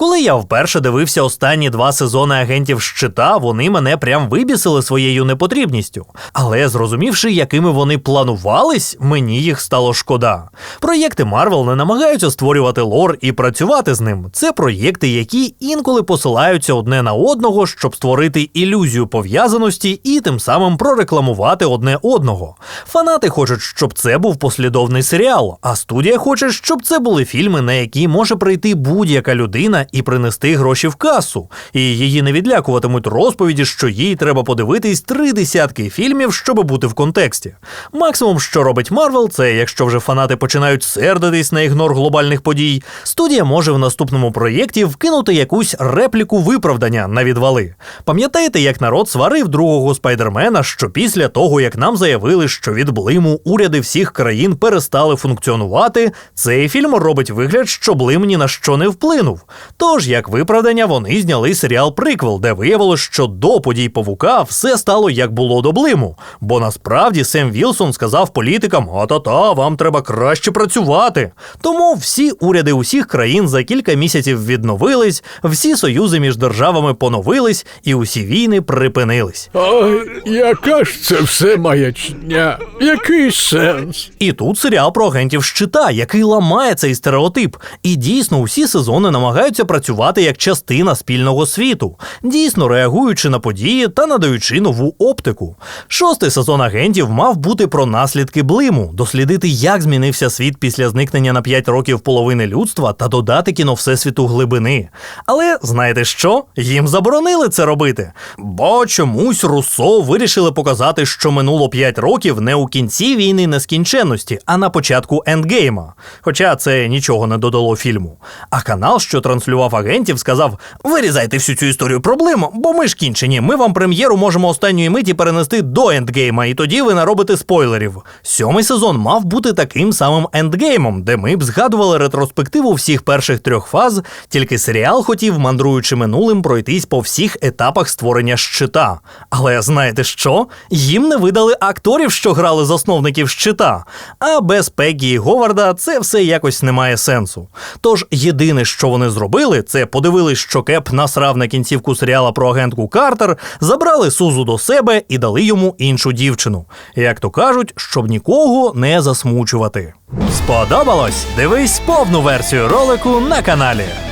Коли я вперше дивився останні два сезони агентів щита, вони мене прям вибісили своєю непотрібністю. Але зрозумівши, якими вони планувались, мені їх стало шкода. Проєкти Марвел не намагаються створювати лор і працювати з ним. Це проєкти, які інколи посилаються одне на одного, щоб створити ілюзію пов'язаності і тим самим прорекламувати одне одного. Фанати хочуть, щоб це був послідовний серіал, а студія хоче, щоб це були фільми, на які може прийти будь-яка людина і принести гроші в касу. І її не відлякуватимуть розповіді, що їй треба подивитись три десятки фільмів, щоб бути в контексті. Максимум, що робить Марвел, це якщо вже фанати починають сердитись на ігнор глобальних подій, студія може в наступному проєкті вкинути якусь репліку виправдання на відвали. Пам'ятаєте, як народ сварив другого спайдермена, що після того, як нам заявили, що від блиму уряди всіх країн перестали функціонувати, цей фільм робить вигляд, що блим ні на що не вплинув. Тож, як виправдання, вони зняли серіал Приквел, де виявилось, що до подій павука все стало як було до блиму. Бо насправді Сем Вілсон сказав політикам: а-та-та, вам треба краще працювати. Тому всі уряди усіх країн за кілька місяців відновились, всі союзи між державами поновились, і усі війни припинились. Ой, яка ж це все маячня? Який сенс? І тут серіал про агентів щита, який ламає цей стереотип. І дійсно усі сезони намагаються працювати як частина спільного світу, дійсно реагуючи на події та надаючи нову оптику. Шостий сезон агентів мав бути про наслідки блиму, дослідити, як змінився світ після зникнення на 5 років половини людства та додати кіно всесвіту глибини. Але знаєте що? Їм заборонили це робити. Бо чомусь Руссо вирішили показати, що минуло 5 років не у кінці війни нескінченності, а на початку ендгейма. Хоча це нічого не додало фільму. А канал, що транслював агентів, сказав: вирізайте всю цю історію проблем, бо ми ж кінчені. Ми вам прем'єру можемо останньої миті перенести до ендгейма, і тоді ви наробите спойлерів. Сьомий сезон мав бути таким самим ендгеймом, де ми б згадували ретроспективу всіх перших трьох фаз, тільки серіал хотів, мандруючи минулим, пройтись по всіх етапах створення щита. Але знаєте що? Їм не видали акторів, що грали засновників щита. А без Пеггі і Говарда це все якось не має сенсу. Тож єдине, що вони зробили, це подивились, що Кеп насрав на кінцівку серіала про агентку Картер, забрали Сузу до себе і дали йому іншу дівчину. Як то кажуть, щоб нікого не засмучувати. Сподобалось? Дивись повну версію ролику на каналі.